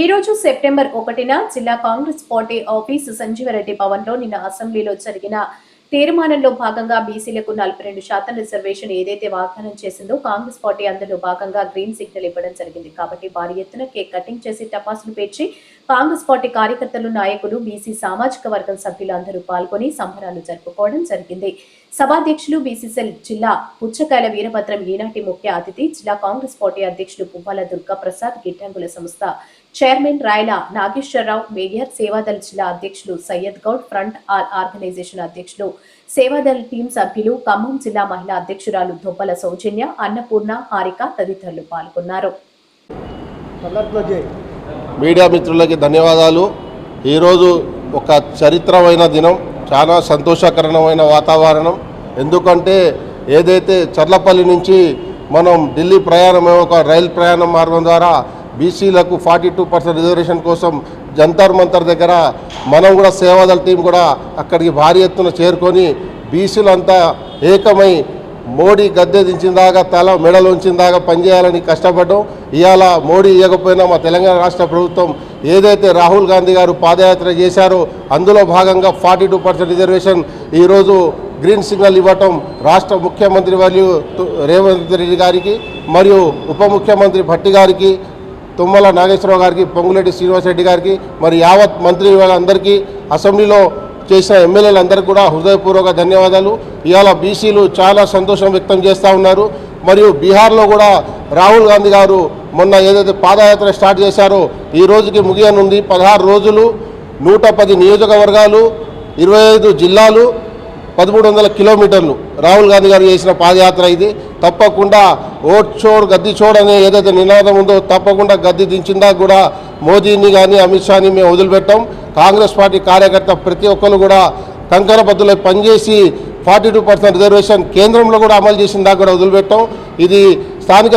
ఈ రోజు సెప్టెంబర్ ఒకటిన జిల్లా కాంగ్రెస్ పార్టీ ఆఫీసు సంజీవరెడ్డి భవన్లో నిన్న అసెంబ్లీలో జరిగిన తీర్మానంలో భాగంగా బీసీలకు నలభై రెండు శాతం రిజర్వేషన్ ఏదైతే వాగ్దానం చేసిందో కాంగ్రెస్ పార్టీ అందులో భాగంగా గ్రీన్ సిగ్నల్ ఇవ్వడం జరిగింది. కాబట్టి భారీ ఎత్తున కేక్ కటింగ్ చేసి టపాసులు పేర్చి కాంగ్రెస్ పార్టీ కార్యకర్తలు నాయకులు బీసీ సామాజిక వర్గం సభ్యులు అందరూ పాల్గొని సంబరాలు జరుపుకోవడం జరిగింది. సభాధ్యక్షులు బీసీసీఎల్ జిల్లా పుచ్చకాయల వీరభద్రం ఈనాటి ముఖ్య అతిథి జిల్లా కాంగ్రెస్ పార్టీ అధ్యక్షులు పువ్వాల దుర్గా ప్రసాద్ గిడ్డంగుల సంస్థ చైర్మన్ రాయల నాగేశ్వరరావు మేయర్ సేవాదల్ జిల్లా అధ్యక్షులు Syed Goud front all organisation అధ్యక్షులు సేవాదల్ టీం సభ్యులు ఖమ్మం జిల్లా మహిళా అధ్యక్షురాలు దొబ్బల సౌజన్య అన్నపూర్ణ హారిక తదితరులు పాల్గొన్నారు. మీడియా మిత్రులకి ధన్యవాదాలు. ఈరోజు ఒక చరిత్రమైన దినం చాలా సంతోషకరమైన వాతావరణం. ఎందుకంటే ఏదైతే చర్లపల్లి నుంచి మనం ఢిల్లీ ప్రయాణం ఒక రైలు ప్రయాణం మార్గం ద్వారా బీసీలకు ఫార్టీ టూ పర్సెంట్ రిజర్వేషన్ కోసం జంతర్ మంతర్ దగ్గర మనం కూడా సేవాదళ టీం కూడా అక్కడికి భారీ ఎత్తున చేరుకొని బీసీలంతా ఏకమై మోడీ గద్దె దించిందాగా తల మెడలు ఉంచిందాగా పనిచేయాలని కష్టపడ్డాం. ఇవాళ మోడీ ఇవ్వకపోయినా మా తెలంగాణ రాష్ట్ర ప్రభుత్వం ఏదైతే రాహుల్ గాంధీ గారు పాదయాత్ర చేశారో అందులో భాగంగా ఫార్టీ టూ పర్సెంట్ రిజర్వేషన్ ఈరోజు గ్రీన్ సిగ్నల్ ఇవ్వటం రాష్ట్ర ముఖ్యమంత్రి మరియు తు- రేవంత్ రెడ్డి గారికి మరియు ఉప ముఖ్యమంత్రి భట్టి గారికి తుమ్మల నాగేశ్వరరావు గారికి పొంగులేటి శ్రీనివాసరెడ్డి గారికి మరి యావత్ మంత్రి వాళ్ళందరికీ అసెంబ్లీలో చేసిన ఎమ్మెల్యేలందరికీ కూడా హృదయపూర్వక ధన్యవాదాలు. ఇవాళ బీసీలు చాలా సంతోషం వ్యక్తం చేస్తూ ఉన్నారు. మరియు బీహార్లో కూడా రాహుల్ గాంధీ గారు మొన్న ఏదైతే పాదయాత్ర స్టార్ట్ చేశారో ఈ రోజుకి ముగియనుంది. పదహారు రోజులు నూట పది నియోజకవర్గాలు ఇరవై ఐదు జిల్లాలు పదమూడు వందల కిలోమీటర్లు రాహుల్ గాంధీ గారు చేసిన పాదయాత్ర ఇది. తప్పకుండా ఓట్ చోర్ గద్ది చోర్ అనే ఏదైతే నినాదం ఉందో తప్పకుండా గద్ది దించిందా కూడా మోదీని కానీ అమిత్ షాని మేము వదిలిపెట్టాం. కాంగ్రెస్ పార్టీ కార్యకర్త ప్రతి ఒక్కరు కూడా కంకర బద్దులై పనిచేసి ఫార్టీ టూ పర్సెంట్ రిజర్వేషన్ కేంద్రంలో కూడా అమలు చేసిన దాకా కూడా వదిలిపెట్టాం. ఇది స్థానిక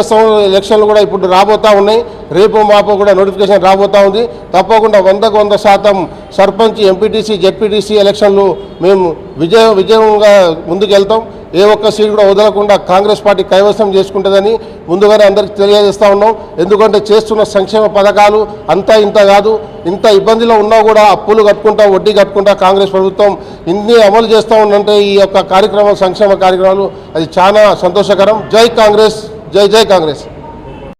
ఎలక్షన్లు కూడా ఇప్పుడు రాబోతూ ఉన్నాయి. రేపు మాపో కూడా నోటిఫికేషన్ రాబోతూ ఉంది. తప్పకుండా వందకు వంద శాతం సర్పంచ్ ఎంపీటీసీ జెడ్పీటీసీ ఎలక్షన్లు మేము విజయ విజయంగా ముందుకెళ్తాం. ఏ ఒక్క సీట్ కూడా వదలకుండా కాంగ్రెస్ పార్టీ కైవసం చేసుకుంటుందని ముందుగానే అందరికీ తెలియజేస్తూ ఉన్నాం. ఎందుకంటే చేస్తున్న సంక్షేమ పథకాలు అంతా ఇంత కాదు. ఇంత ఇబ్బందిలో ఉన్నా కూడా అప్పులు కట్టుకుంటా వడ్డీ కట్టుకుంటా కాంగ్రెస్ ప్రభుత్వం ఇన్ని అమలు చేస్తూ ఉందంటే ఈ యొక్క కార్యక్రమం సంక్షేమ కార్యక్రమాలు అది చాలా సంతోషకరం. జై కాంగ్రెస్! జై జై కాంగ్రెస్